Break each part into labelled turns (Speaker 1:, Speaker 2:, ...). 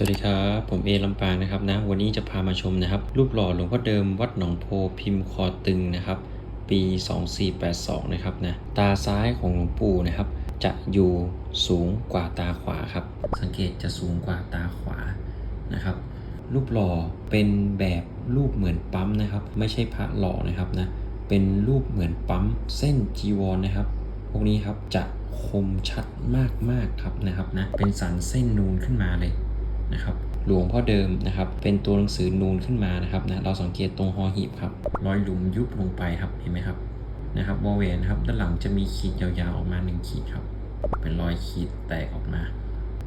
Speaker 1: สวัสดีครับ ผมเอลำปางนะครับนะวันนี้จะพามาชมนะครับ รูปหล่อหลวงพ่อเดิมวัดหนองโพพิมพ์คอตึงนะครับ ปี 2482 นะครับนะตาซ้ายของหลวงปู่นะครับ จะอยู่สูงกว่าตาขวาครับ สังเกตจะสูงกว่าตาขวานะครับ รูปหล่อเป็นแบบรูปเหมือนปั๊มนะครับ ไม่ใช่พระหล่อนะครับนะเป็นรูปเหมือนปั๊มเส้นจีวรนะครับ พวกนี้ครับจะคมชัดมากๆครับนะครับนะเป็นสันเส้นนูนขึ้นมาเลย นะครับหลวงพ่อเดิมนะครับเป็นตัวหนังสือนูนขึ้นมานะครับนะเราสังเกตตรงหอหีบครับรอยหลุมยุบลงไปครับเห็นไหมครับนะครับวอลเวนครับด้านหลังจะมีขีดยาวๆออกมา1ขีดครับเป็นรอยขีดแตกออกมา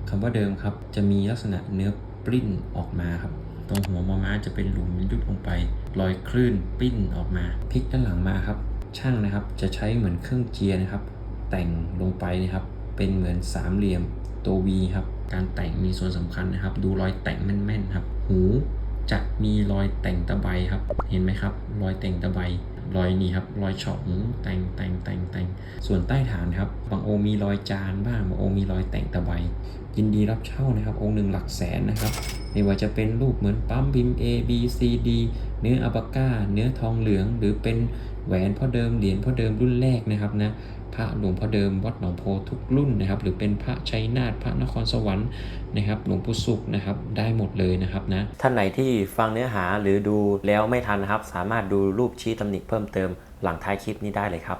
Speaker 1: คำว่าเดิมครับจะมีลักษณะเนื้อปริ้นออกมาครับตรงหัวมอม้าจะเป็นหลุมยุบลงไปรอยคลื่นปริ้นออกมาพลิกด้านหลังมาครับ ช่างนะครับจะใช้เหมือนเครื่องเจียนะครับ แต่งลงไปนะครับ เป็นเหมือนสามเหลี่ยมตัว V ครับ การแต่งมีส่วนสำคัญนะครับ ดูรอยแต่งแม่นๆครับ หูจะมีรอยแต่งตะไบครับ เห็นไหมครับ รอยแต่งตะไบรอยนี้ครับ รอยเฉาะหูแต่งแต่งแต่งแต่งส่วนใต้ฐานครับ บางองค์มีรอยจานบ้างบางองค์มีรอยแต่งตะไบยินดีรับเช่านะครับ องค์หนึ่งหลักแสนนะครับ ไม่ว่าจะเป็นรูปเหมือนปั๊มบิม A B C D เนื้ออัปาก้า เนื้อทองเหลือง หรือเป็นแหวนพ่อเดิมเหรียญพ่อเดิมรุ่นแรกนะครับนะ พระหลวงพ่อเดิมวัดหนองโพทุกรุ่นนะครับ หรือเป็นพระชัยนาทพระนครสวรรค์นะครับ หลวงปู่สุขนะครับได้หมดเลยนะครับนะ
Speaker 2: ท่านไหนที่ฟังเนื้อหาหรือดูแล้วไม่ทันนะครับ สามารถดูรูปชี้ตำหนิเพิ่มเติมหลังท้ายคลิปนี้ได้เลยครับ